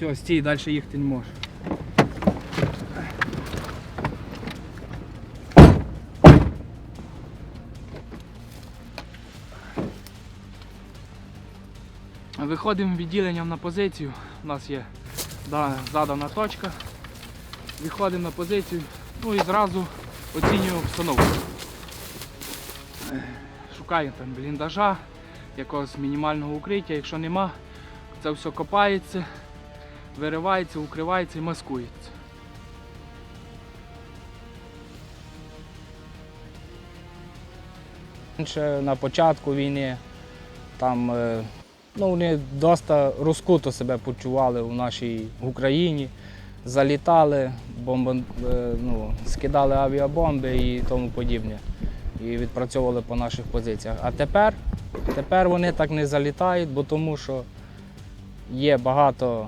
Все, стій, далі їхати не можеш. Виходимо відділенням на позицію. У нас є да- задана точка. Виходимо на позицію, ну і зразу оцінюємо обстановку. Шукаємо там бліндажа, якогось мінімального укриття. Якщо нема, це все копається, виривається, укривається і маскується. Ще на початку війни там е, ну, вони доста розкуто себе почували у нашій Україні. Залітали, бомбо, е, ну, скидали авіабомби і тому подібне. І відпрацьовували по наших позиціях. А тепер, тепер вони так не залітають, бо тому що є багато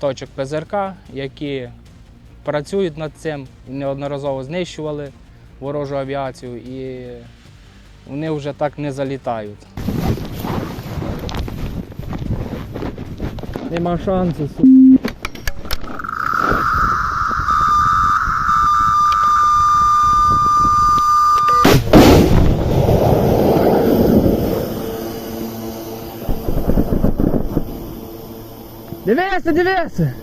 точок ПЗРК, які працюють над цим, неодноразово знищували ворожу авіацію. І вони вже так не залітають. Нема шансу. Дивися, дивися!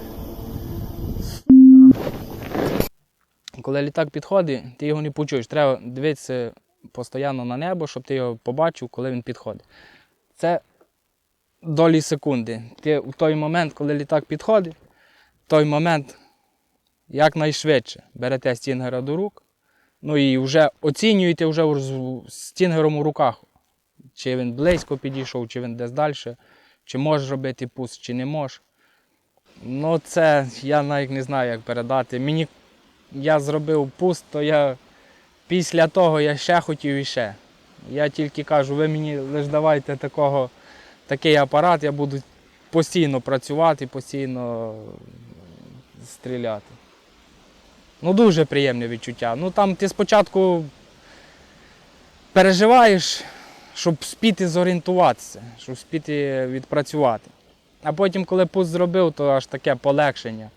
Коли літак підходить, ти його не почуєш. Треба дивитися постійно на небо, щоб ти його побачив, коли він підходить. Це долі секунди. Ти у той момент, коли літак підходить, в той момент якнайшвидше берете стінгера до рук, ну і вже оцінюєте вже з стінгером у руках, чи він близько підійшов, чи він десь далі, чи можеш робити пуст, чи не можеш. Ну, це я навіть не знаю, як передати. Мені я зробив пуст, то я після того я ще хотів і ще. Я тільки кажу, ви мені лише давайте такого, такий апарат, я буду постійно працювати, постійно стріляти. Ну, дуже приємне відчуття. Ну там ти спочатку переживаєш, щоб спіти зорієнтуватися, щоб спіти відпрацювати. А потім, коли пуст зробив, то аж таке полегшення.